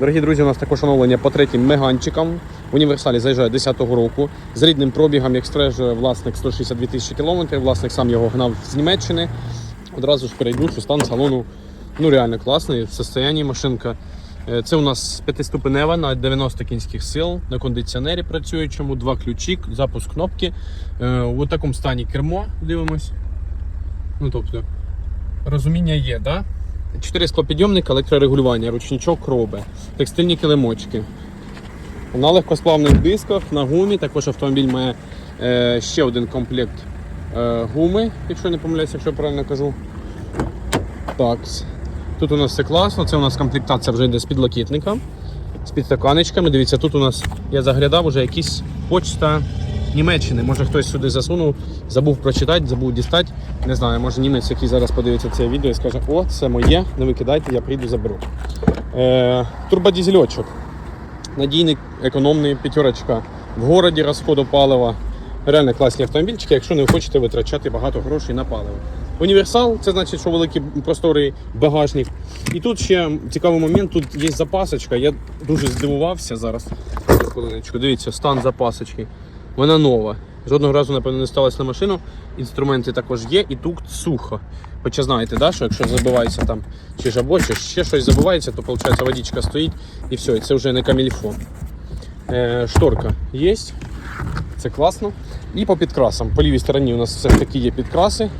Дорогі друзі, у нас також оновлення по третім меганчикам. Універсалі заїжджає 10-го року. З рідним пробігом, як стверджує власник 162 тисячі кілометрів. Власник сам його гнав з Німеччини. Одразу ж перейду, що стан салону ну реально класний. В состоянні машинка. Е, Це у нас п'ятиступенева на 90 кінських сил, на кондиціонері працюючому, два ключі, запуск кнопки. Е, У такому стані кермо дивимось. Ну тобто, розуміння є, да? Чотири склопідйомника, електрорегулювання, ручничок роби, текстильні килимочки. На легкосплавних дисках, на гумі. Також автомобіль має е, ще один комплект е, гуми, якщо не помиляюся, якщо я правильно кажу. Так. Тут у нас все класно. Це у нас комплектація вже йде з підлокітника, з підстаканечками. Дивіться, тут у нас я заглядав уже якісь почта Німеччини. Може хтось сюди засунув, забув прочитати, забув дістати. Не знаю, може німець, який зараз подивиться це відео і скаже, о, це моє, не викидайте, я прийду заберу. Е, турбодізельочок. Надійний, економний п'ятерочка. В городі розходу палива. Реально класні автомобільчики, якщо не хочете витрачати багато грошей на паливо. Універсал це значить, що великий просторий багажник. І тут ще цікавий момент, тут є запасочка. Я дуже здивувався зараз. Дивіться, стан запасочки. Вона нова. Жодного разу, напевно, не сталося на машину. Інструменти також є, і тут сухо. Хоча знаєте, да, що якщо забивається там чи жабо, чи ще щось забивається, то виходить водичка стоїть і все, і це вже не камільфо. Е, шторка є, це класно. І по підкрасам. По лівій стороні у нас все ж таки є підкраси.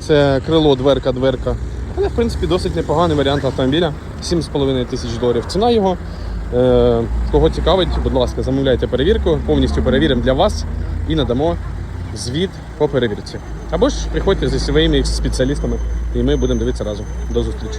Це крило, дверка, дверка. Але, в принципі, досить непоганий варіант автомобіля. 7,5 тисяч доларів. Ціна його. Е, кого цікавить, будь ласка, замовляйте перевірку, повністю перевіримо для вас і надамо звіт по перевірці. Або ж приходьте зі своїми спеціалістами, і ми будемо дивитися разом. До зустрічі.